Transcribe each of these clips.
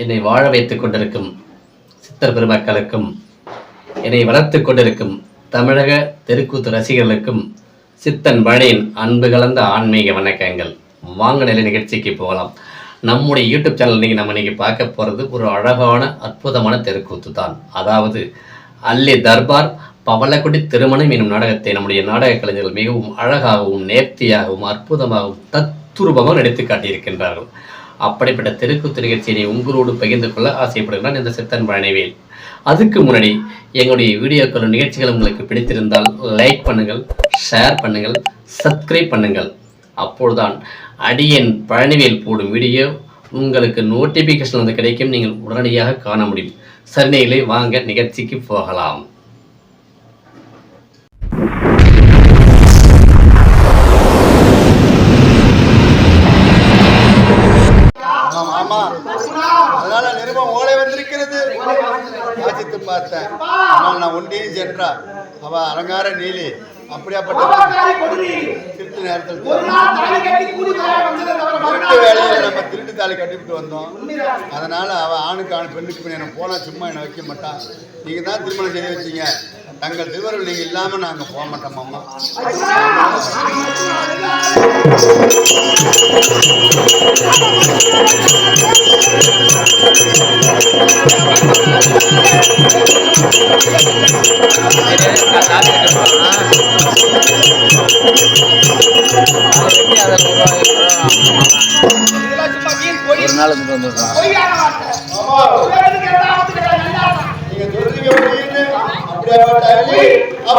என்னை வாழ வைத்துக் கொண்டிருக்கும் சித்தர் பெருமக்களுக்கும் என்னை வளர்த்துக் கொண்டிருக்கும் தமிழக தெருக்கூத்து ரசிகர்களுக்கும் சித்தன் வழியின் அன்பு கலந்த ஆன்மீக வணக்கங்கள். வாங்க நிலை நிகழ்ச்சிக்கு போகலாம். நம்முடைய யூடியூப் சேனல் இன்னைக்கு நம்ம இன்றைக்கி பார்க்க போகிறது ஒரு அழகான அற்புதமான தெருக்கூத்து தான். அதாவது அல்லி தர்பார் பவளக்குடி திருமணம் என்னும் நாடகத்தை நம்முடைய நாடக கலைஞர்கள் மிகவும் அழகாகவும் நேர்த்தியாகவும் அற்புதமாகவும் தத்துரூபமாக நடித்து காட்டியிருக்கின்றார்கள். அப்படிப்பட்ட தெருக்கூத்து நிகழ்ச்சியை உங்களோடு பகிர்ந்து கொள்ள ஆசைப்படுகிறான் இந்த சித்தன் பழனிவேல் அதுக்கு முன்னாடி எங்களுடைய வீடியோக்களும் நிகழ்ச்சிகள் உங்களுக்கு பிடித்திருந்தால் லைக் பண்ணுங்கள் ஷேர் பண்ணுங்கள் சப்ஸ்கிரைப் பண்ணுங்கள். அப்பொழுதுதான் அடியன் பழனிவேல் போடும் வீடியோ உங்களுக்கு நோட்டிஃபிகேஷன் வந்து கிடைக்கும். நீங்கள் உடனடியாக காண முடியும். சரிநேகளை வாங்க நிகழ்ச்சிக்கு போகலாம். சென்றா அவ அலங்கார நீலி. அப்படியாப்பட்ட திருட்டு நேரத்தில் திருட்டு வேலையில நம்ம திருட்டு தாலி கட்டிவிட்டு வந்தோம். அதனால அவ ஆணுக்கு ஆண் பெண்ணுக்கு பெண் எனக்கு போனா சும்மா என்னை வைக்க மாட்டான் நீங்க தான் திருமணம் செய்து வச்சீங்க. தங்கள் திருவருள் நீங்க இல்லாம நாங்க போக மாட்டோம் அம்மா. ஒரு நாள் வந்துடுறான் நீங்க சொல்றீங்க பொய்ன்னு, அப்படியாப்பட்ட அள்ளி, அவ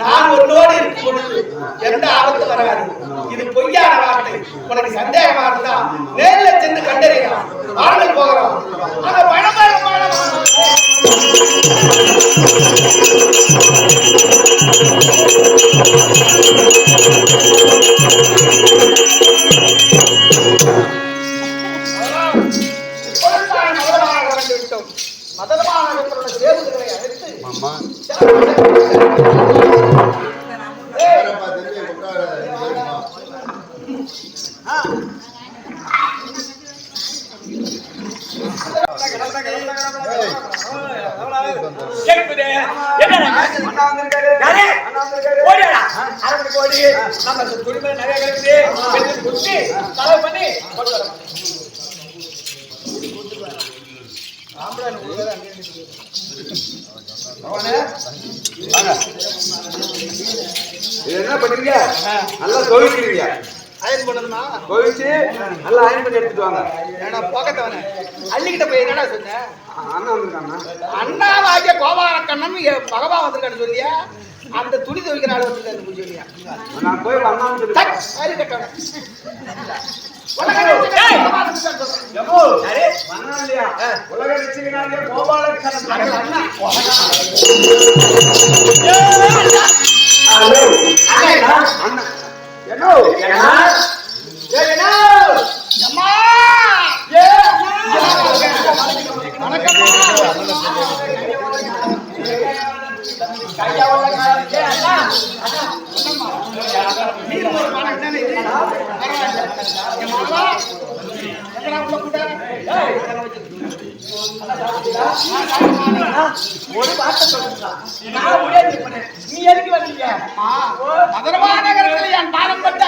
நான் உன்னோடு இருக்கும் பொழுது எந்த ஆபத்து வராது. இது பொய்யான வார்த்தை. உனக்கு சந்தேகமா இருந்தா நேர்ல சென்று கண்டறியலாம் வாங்கள் போகிறோம். அந்த பணமரமான மதமான என்ன பண்றீங்க நல்லா துவைக்கிறீங்க அயன் பண்ணணுமா? துவைச்சு நல்லா அயன் பண்ணி எடுத்துட்டு வாங்க. ஏன்னா பக்கத்தவனே. அள்ளிக்கிட்ட போய் என்னடா சொன்ன? அண்ணா வந்திருக்காங்க அண்ணாவாகிய கோபாலக்கண்ணன் என் பகவான் வந்திருக்கான்னு சொல்லியா? அந்த துணி துவைக்கிற ஆள் வந்திருக்காரு சொல்லியா? நான் போய் அண்ணான்னு சொல்லி அறிவு கட்டவனே. உலக வந்திருக்கான்னு சொல்றேன். யாரு? அண்ணா. இல்லையா உலக ரசிகனாகிய கோபாலக்கண்ணன் அண்ணா, அண்ணா. ஹலோ. அண்ணா ஒரு மனம் வார்த்தை சொல்லுங்க நான் முடியாது நீ எதுக்கு வந்தீங்க மதுரமா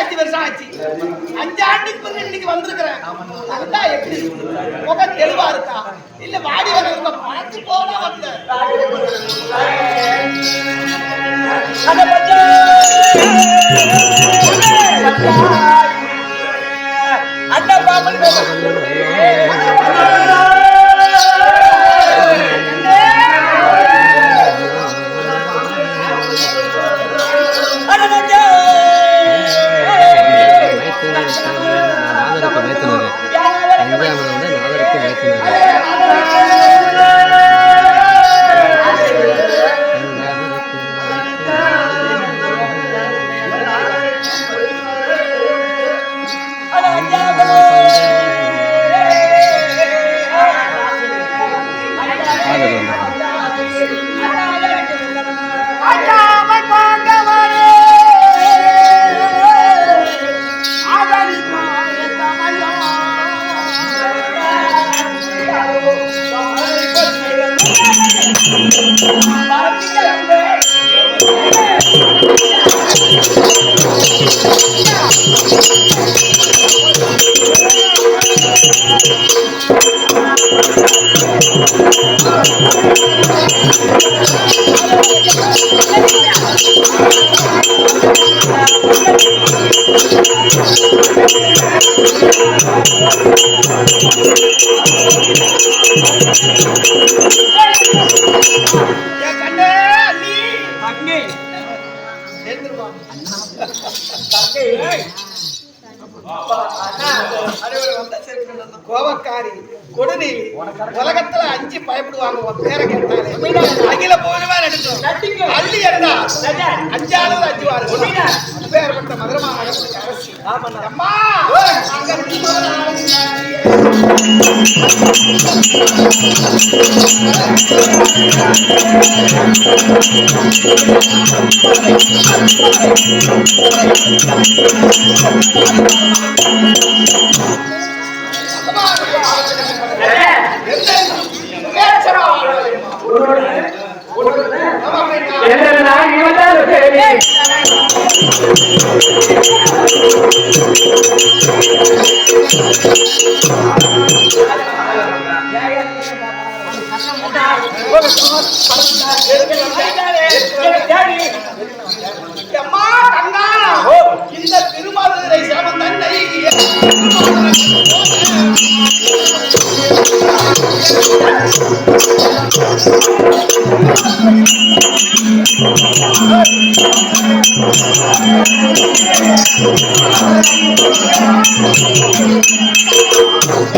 அஞ்சு வருஷம் ஆச்சு அஞ்சு ஆண்டுக்கு பிறகு இன்னைக்கு வந்திருக்கிறேன் நல்லா எப்படி முக தெளிவா இருக்கா இல்ல வாடி வர பார்த்து போல வந்த அண்ணா பாப்பன் 아들 아, கோவக்காரி கொடுநீலி உலகத்துல அஞ்சு பயப்படுவாங்க உன் பேரை கேட்டாலே அகில போகணுமே நடிக்கும் அள்ளி இருந்தா அஞ்சாவது அஞ்சு வாரு பேர்பட்ட மதுரமா அரசு. அம்மா! அங்க நிம்மதியா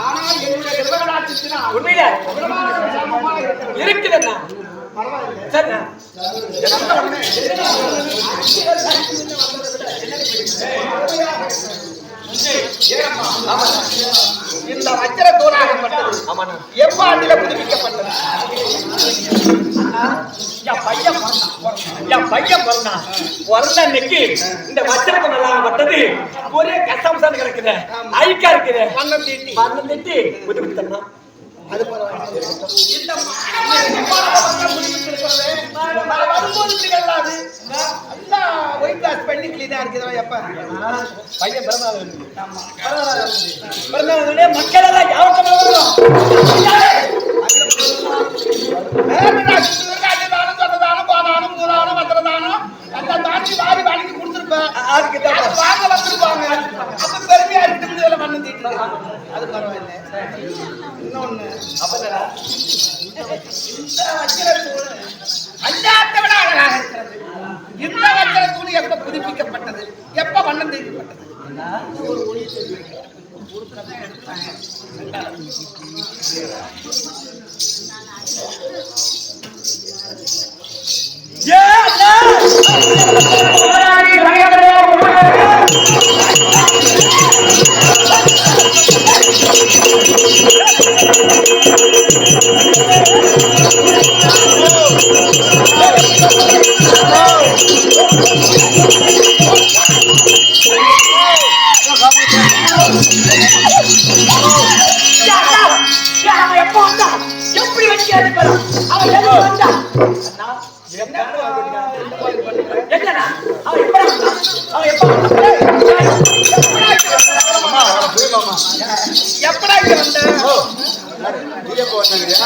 ஆனால் என்னுடைய கிரகநாட்சத்தினால் உண்மையில. இந்த வஜ்ர தோலாகப்பட்டது எவ்வாண்டில புதுப்பிக்கப்பட்டது. என் பையன் என் பையன் பிறந்தான். பிறந்த அன்னைக்கு இந்த வச்சனத்தை நல்லா பட்டது. ஒரே கசம்சான்னு கிடக்குது. ஐக்கா இருக்குது. வண்ணம் தீட்டி. மரணம் திட்டி புது புத்தம்னா அது பரவாயில்லை. நான் எல்லாம் ஒயிட் கிளாஸ் பண்ணி கிளீனா இருக்குதா எப்ப பையன் பிறந்தாள் பிறந்தவங்களே மக்கள் எல்லாம் யாவட்டமா வரணும் வாங்கி கொடுத்துருப்பேன் அதுக்கு வாங்க அப்ப பெருமையா இருக்கு இதுல மண்ணு தீட்டு அது இன்னொன்னு அப்ப இந்த வஜ்ரத்தூள் விட அழகாக இருக்கிறது. இந்த வஜ்ரத்தூள் எப்ப புதுப்பிக்கப்பட்டது? எப்ப வண்ணம் தீட்டப்பட்டது?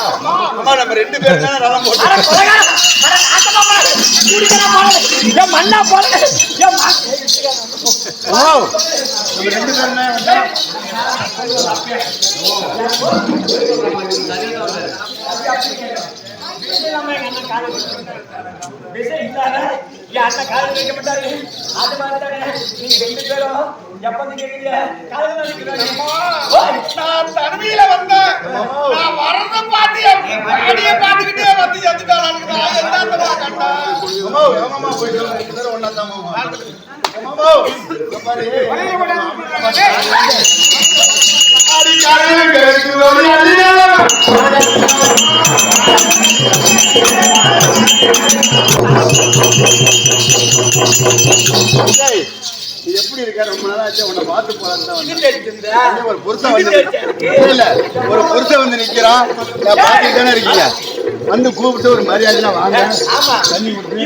அம்மா நம்ம ரெண்டு பேரும் தான் நலம் போட்டோம் மண்ணா நம்ம ரெண்டு பேரும். விஷயம் இல்லாத என் அண்ணன் காது வைக்கப்பட்டாரு அது மாதிரி தானே நீங்க ரெண்டு பேரும் எப்ப வந்து கேக்குறீங்க காது வைக்கிறாரு நான் தனிமையில வந்தேன் நான் வரத பாத்து என் பாடிய பாத்துக்கிட்டே வந்து தான் Hey! எப்படி இருக்க ரொம்ப நாளா ஆச்சு உன்னை பார்த்து போலான்னு தான். ஒரு புருஷன் வந்து இல்ல, ஒரு புருஷன் வந்து நிக்கிறான். நான் பார்த்துட்டு தானே இருக்கீங்க. வந்து கூப்பிட்டு ஒரு மரியாதை வாங்க. தண்ணி கொடுத்து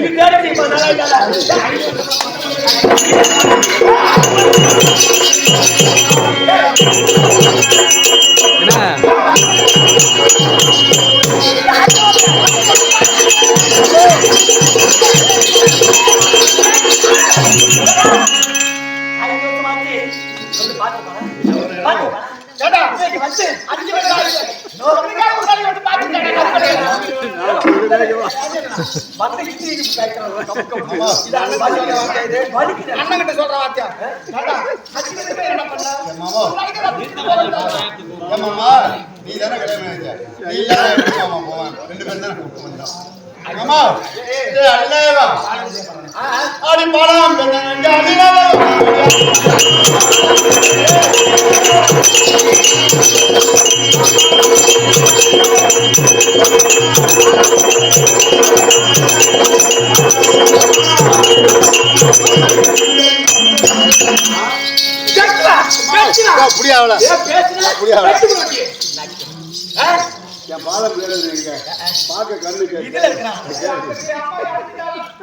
அண்ணன் கிட்ட சொல்ற ஏமாமா நீ தானே நீ போவான் ரெண்டு பேரும் தானே கூப்பிட்டு அடி கேட்கல. அப்படியே அவள ஏன் பேசுன? அப்படியே அவள வெட்டு போடுறீங்க. ஆ? என் பாலம் பேரு எங்க பார்க்க கண்ணு கேட்டு.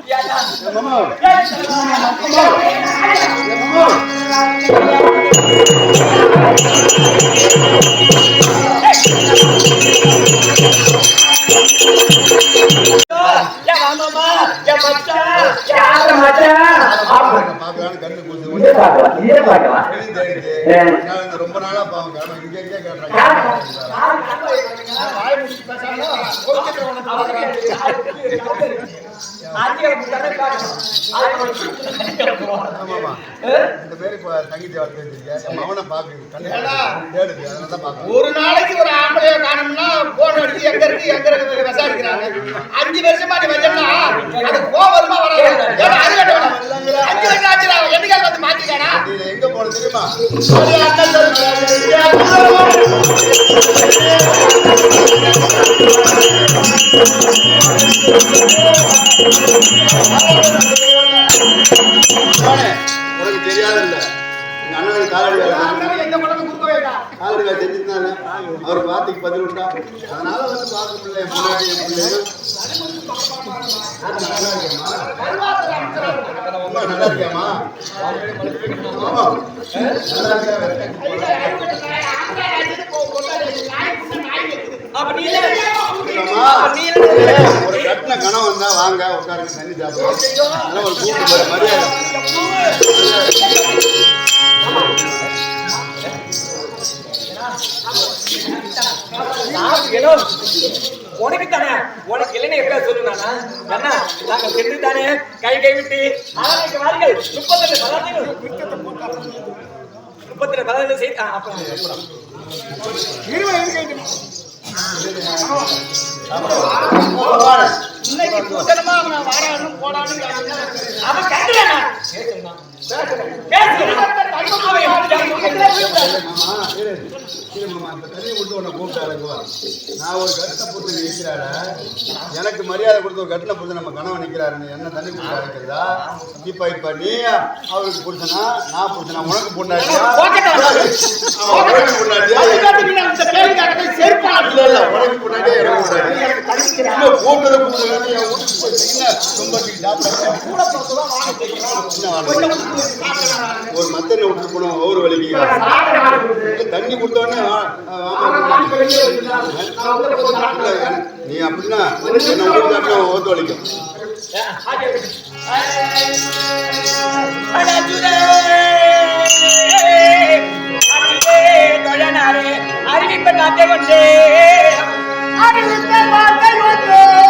ஏன்டா? மாமா ஏன் மாமா ஏன் மாமாமா? ஏன் மச்சான்? ஏன் ஆளு மச்சான்? பார்க்கலான்னு கண்ணு ரொம்ப நாளா பாவம். கிளம்ப இங்க எங்கே இந்த இப்போ ஒரு நாளைக்கு ஒரு ஆம்பளைய காணும்னா போன் அடிச்சு எங்க இருக்கு எங்க இருக்கு விசாரிக்கிறாங்க. அஞ்சு வருஷமா நீ வச்சோம்னா அது கோவமா வராது. அஞ்சு வருஷம் ஆச்சு. என்னைக்காவது வந்து மாத்திக்கானா? எங்க போன தெரியுமா அவர் வார்த்தைக்கு பதில் விட்டா அதனால வந்து பார்க்க முடியல முன்னாடி பிள்ளைகள் நல்லா இருக்கேம்மா. நல்லா ஆமா நல்லா ஒரு கட்டின கணம் வந்தா வாங்க உட்காருங்க தண்ணி சாப்பிடுவோம். ஒரு போற மரியாதை. உனக்கு தானே உனக்கு இல்லைன்னு எப்ப சொல்லுனானா என்ன நாங்க சென்று தானே கை கை விட்டு ஆணைக்கு வாருங்கள் முப்பத்தெட்டு பதார்த்தங்கள் முப்பத்தெட்டு பதார்த்தங்கள் செய்து அப்புறம் இன்னைக்கு வாடான்னு போடான்னு அவன் நான் ஒரு கருத்தை புருஷன் நிற்கிறாரு எனக்கு மரியாதை கொடுத்து ஒரு கட்டின புரிஞ்சு நம்ம கணவன் நிற்கிறாரு என்ன தண்ணி கொடுத்து அழைக்கிறதா இப்ப இப்ப நீ அவருக்கு புரிச்சனா நான் புரிச்சனா உனக்கு பொண்ணாடியா ஒரு மத்தனை விட்டு போனோம் ஒவ்வொரு வலிக்கு தண்ணி கொடுத்தோன்னே நீ அப்படின்னா ஓத்து வலிக்கும் அறிவிப்ப நாட்டை கொண்டே அறிவிப்ப நாட்டை கொண்டே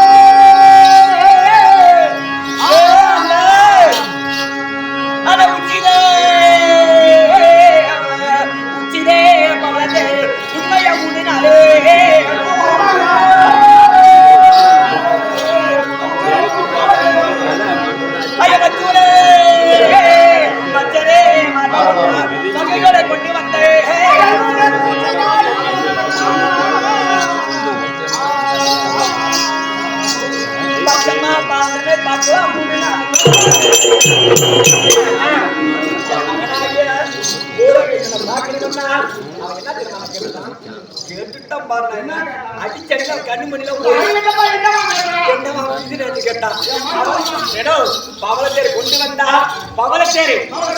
கேட்டுட்டான் என்ன அடிச்சடில கண்ணு மணில என்னவா இதுன்னு கேட்டான் ஏடோ பவளத்தேர் கொண்டு வந்தா பவளத்தேர்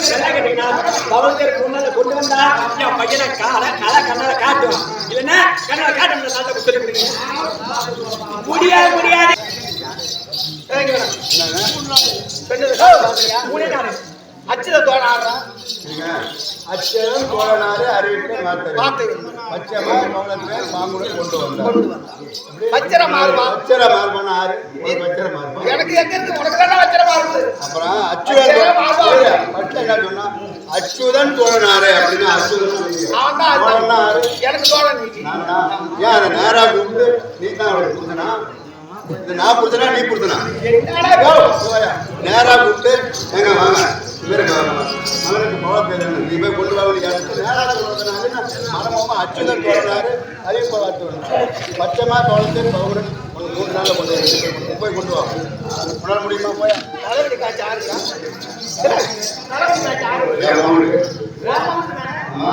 என்ன கேட்டீங்கன்னா பவளத்தேர் கொண்டு கொண்டு வந்தா என் பையனை கால கல கண்ணால காட்டுவான் இல்லைன்னா கண்ணால காட்ட நாட்டை சொல்லி கொடுங்க முடியாது முடியாது மூணே நாள் அச்சுத தோண ஆடுறான் நீங்க அச்சரம் தோழனாரு அறிவிப்பை மாத்தரு பச்சைமா கவனத்துல மாங்குட கொண்டு வந்தார் வச்சிர மாறுமா அச்சர மார்பன ஆறு? பச்சர மார்பன் எனக்கு எங்க இருக்கு? உனக்கு தானே வச்சிர மாறுது அப்புறம் அச்சுதன் பச்சை என்ன சொன்னா அச்சுதன் தோழனாரு அப்படின்னு அச்சுதன் எனக்கு தோழன் ஏன் நேரா கூப்பிட்டு நீ தான் அவளுக்கு நான் புரிஞ்சனா நீ போயா. நேரா கூப்பிட்டு எங்க வாங்க. இவருக்கு அவனுக்கு போக பேரு நீ போய் கொண்டு வா அவனுக்கு அடுத்து நேரா சொல்றதுனால மனமாம அச்சுதன் தோழனாரு அதே போல பச்சைமா தோழத்தை பவுடன் ஒரு மூணு நாள்ல கொண்டு கொண்டு போய் கொண்டு வா. உன்னால முடியுமா போயா? தலைவலி காய்ச்சி ஆறுக்கா தலைவலி காய்ச்சி ஆறு ஏன் அவனுக்கு ஆ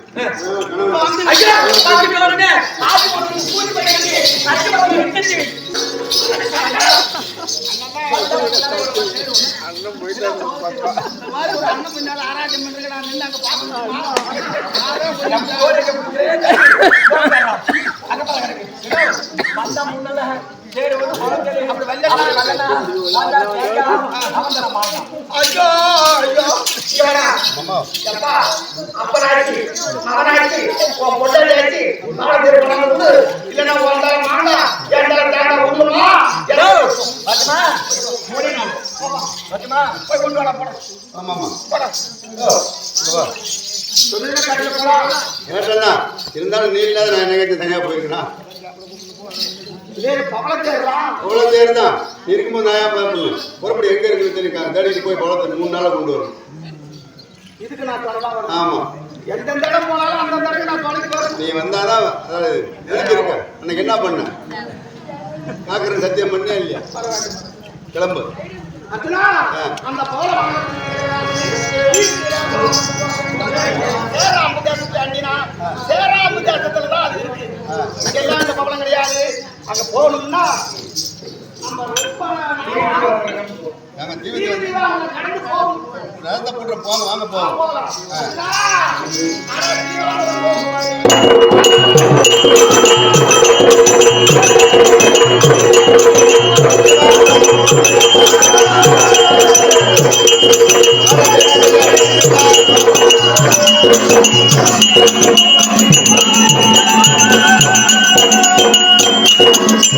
ஏன்னா ஐயா பாத்துட்டு வரனே ஆதி ஒரு கூலி அண்ணன் பின்னால ஆராய்ச்சி பண்றதுக்கு நான் கேட்டா அப்பனாச்சு மகனாச்சு உன் பொண்ணாச்சு நாளைக்கு பணம் வந்து இல்லைன்னா உன் தர மாண்டா என் தர தேட ஒண்ணுமா ஹலோ பத்துமா மூணு நாள் பத்துமா. போய் கொண்டு வாடா போட. ஆமாமா போட. சொல்லுங்க கடையில் போலாம். கேட்டா இருந்தாலும் நீ இல்லாத நான் என்ன தனியா போயிருக்கேன்? அவ்வளோ பேர் தான் இருக்கும்போது ஏன் பார்க்கணும் புறப்படி எங்க இருக்குன்னு தெரியும் தேடிட்டு போய் பழத்தை மூணு நாளா கொண்டு வரும் இதுக்கு நான் தொடலாம் வரணும். ஆமா. எந்தெந்த இடம் போனாலும் அந்த இடத்துக்கு நான் தொலைக்கு வரணும். நீ வந்தாதான் அதாவது இருக்க அன்னைக்கு என்ன பண்ண? காக்குற சத்தியம் பண்ணே இல்லையா? கிளம்பு. அந்த போல சேராம்பு தேசத்துல தான் அது இருக்கு. இங்கெல்லாம் அந்த பவளம் கிடையாது. அங்க போகணும்னா நம்ம ரொம்ப போகணும் ரத்த போட்டு போங்க வாங்க போகலாம்.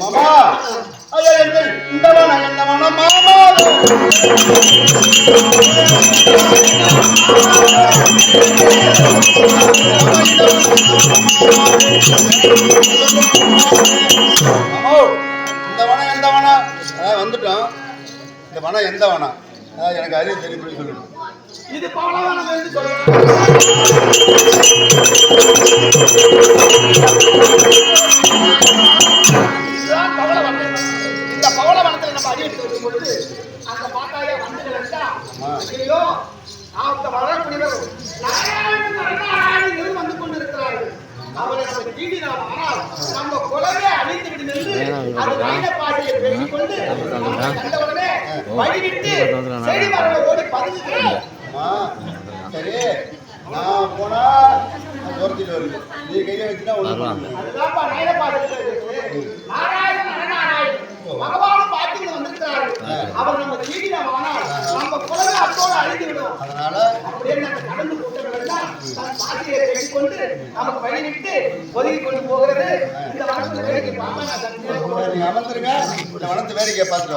மாமா ஐயா எங்க இந்த மனம் என்ன வேணாம் மாமா மாமோ. இந்த வனம் எந்த வனம் அதாவது வந்துட்டோம் இந்த வனம் எந்த வனம் அதாவது எனக்கு அறிவு தெரியும் சொல்லணும் இது பவளவனம் என்று சொல்லுவாங்க இதுதான் இந்த பவளவனத்தில் நம்ம அடி எடுத்து வைக்கும் பொழுது அந்த பாட்டாய வந்து இருந்தா ஐயோ அந்த வளரக்கூடியவர் நாராயணன் வந்து கொண்டிருக்கிறார்கள். அவரை நம்ம தீண்டினால் ஆனால் நம்ம குலவே அழித்து விடும் என்று அந்த வீர பாட்டியை பேசிக் கண்டவுடனே வழிவிட்டு செடி மரங்களை ஓடி பதுங்குகிறோம் சரி நான் போனா துரத்திட்டு வருது நீ கையை வச்சுனா பகவானும் பாத்திகள் வந்திருக்கிறாரு. அவர் நம்ம நம்ம குலக அத்தோட அழிந்து விடும் அதனால அப்படியே நம்ம கடந்து போட்டவர்கள்லாம் தன் பாத்தியை தேடிக் கொண்டு நமக்கு வழி விட்டு ஒதுங்கி கொண்டு போகிறது. இந்த நீங்க அமர்ந்துருங்க. வனத்து வேடிக்கையை பார்த்துட்டு